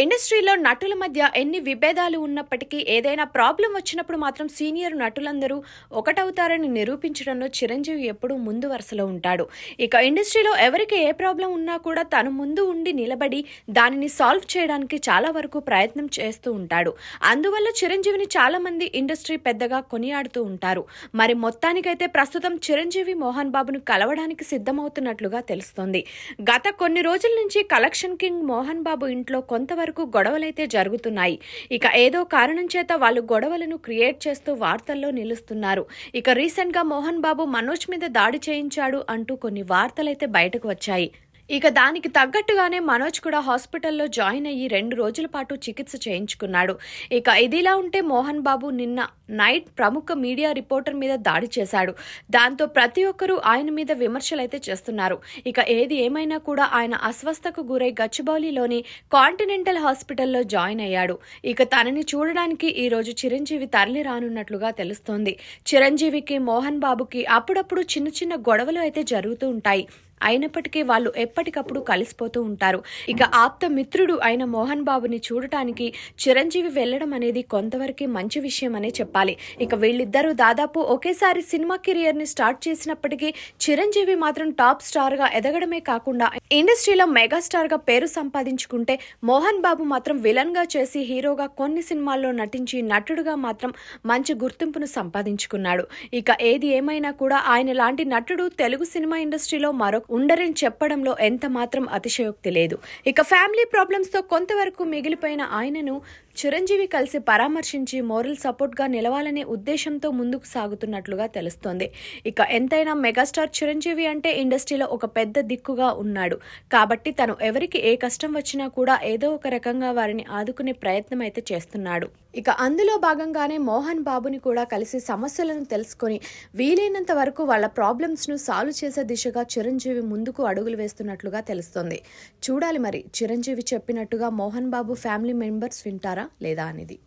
ఇండస్ట్రీలో నటుల మధ్య ఎన్ని విభేదాలు ఉన్నప్పటికీ ఏదైనా ప్రాబ్లం వచ్చినప్పుడు మాత్రం సీనియర్ నటులందరూ ఒకటవుతారని నిరూపించడంలో చిరంజీవి ఎప్పుడూ ముందు వరుసలో ఉంటాడు. ఇక ఇండస్ట్రీలో ఎవరికి ఏ ప్రాబ్లం ఉన్నా కూడా తను ముందు ఉండి నిలబడి దానిని సాల్వ్ చేయడానికి చాలా వరకు ప్రయత్నం చేస్తూ ఉంటాడు. అందువల్ల చిరంజీవిని చాలా మంది ఇండస్ట్రీ పెద్దగా కొనియాడుతూ ఉంటారు. మరి మొత్తానికైతే ప్రస్తుతం చిరంజీవి మోహన్ బాబును కలవడానికి సిద్ధమవుతున్నట్లుగా తెలుస్తోంది. గత కొన్ని రోజుల నుంచి కలెక్షన్ కింగ్ మోహన్ బాబు ఇంట్లో కొంతవరకు గొడవలైతే జరుగుతున్నాయి. ఇక ఏదో కారణం చేత వాళ్ళు గొడవలను క్రియేట్ చేస్తూ వార్తల్లో నిలుస్తున్నారు. ఇక రీసెంట్గా మోహన్ బాబు మనోజ్ మీద దాడి చేయించాడు అంటూ కొన్ని వార్తలైతే బయటకు వచ్చాయి. ఇక దానికి తగ్గట్టుగానే మనోజ్ కూడా హాస్పిటల్లో జాయిన్ అయ్యి రెండు రోజుల పాటు చికిత్స చేయించుకున్నాడు. ఇక ఇదిలా ఉంటే మోహన్ బాబు నిన్న నైట్ ప్రముఖ మీడియా రిపోర్టర్ మీద దాడి చేశాడు. దాంతో ప్రతి ఒక్కరూ ఆయన మీద విమర్శలైతే చేస్తున్నారు. ఇక ఏది ఏమైనా కూడా ఆయన అస్వస్థకు గురై గచ్చిబౌలిలోని కాంటినెంటల్ హాస్పిటల్లో జాయిన్ అయ్యాడు. ఇక తనని చూడడానికి ఈ రోజు చిరంజీవి తరలి రానున్నట్లుగా తెలుస్తోంది. చిరంజీవికి మోహన్ బాబుకి అప్పుడప్పుడు చిన్న చిన్న గొడవలు అయితే జరుగుతూ ఉంటాయి. అయినప్పటికీ వాళ్ళు ఎప్పటికప్పుడు కలిసిపోతూ ఉంటారు. ఇక ఆప్త మిత్రుడు అయిన మోహన్ బాబుని చూడటానికి చిరంజీవి వెళ్ళడం అనేది కొంతవరకు మంచి విషయం అనే చెప్పాలి. ఇక వీళ్ళిద్దరూ దాదాపు ఒకేసారి సినిమా కెరియర్ని స్టార్ట్ చేసినప్పటికీ చిరంజీవి మాత్రం టాప్ స్టార్గా ఎదగడమే కాకుండా ఇండస్ట్రీలో మెగాస్టార్గా పేరు సంపాదించుకుంటే మోహన్ బాబు మాత్రం విలన్గా చేసి హీరోగా కొన్ని సినిమాల్లో నటించి నటుడుగా మాత్రం మంచి గుర్తింపును సంపాదించుకున్నాడు. ఇక ఏది ఏమైనా కూడా ఆయన లాంటి నటుడు తెలుగు సినిమా ఇండస్ట్రీలో మరొక ఉండరని చెప్పడంలో ఎంత మాత్రం అతిశయోక్తి లేదు. ఇక ఫ్యామిలీ ప్రాబ్లమ్స్తో కొంతవరకు మిగిలిపోయిన ఆయనను చిరంజీవి కలిసి పరామర్శించి మోరల్ సపోర్ట్గా నిలవాలనే ఉద్దేశంతో ముందుకు సాగుతున్నట్లుగా తెలుస్తోంది. ఇక ఎంతైనా మెగాస్టార్ చిరంజీవి అంటే ఇండస్ట్రీలో ఒక పెద్ద దిక్కుగా ఉన్నాడు. కాబట్టి తను ఎవరికి ఏ కష్టం వచ్చినా కూడా ఏదో ఒక రకంగా వారిని ఆదుకునే ప్రయత్నం అయితే చేస్తున్నాడు. ఇక అందులో భాగంగానే మోహన్ బాబుని కూడా కలిసి సమస్యలను తెలుసుకొని వీలైనంత వరకు వాళ్ళ ప్రాబ్లమ్స్ను సాల్వ్ చేసే దిశగా చిరంజీవి ముందుకు అడుగులు వేస్తున్నట్లుగా తెలుస్తోంది. చూడాలి మరి చిరంజీవి చెప్పినట్టుగా మోహన్ బాబు ఫ్యామిలీ మెంబర్స్ వింటారా? లేదా అనేది.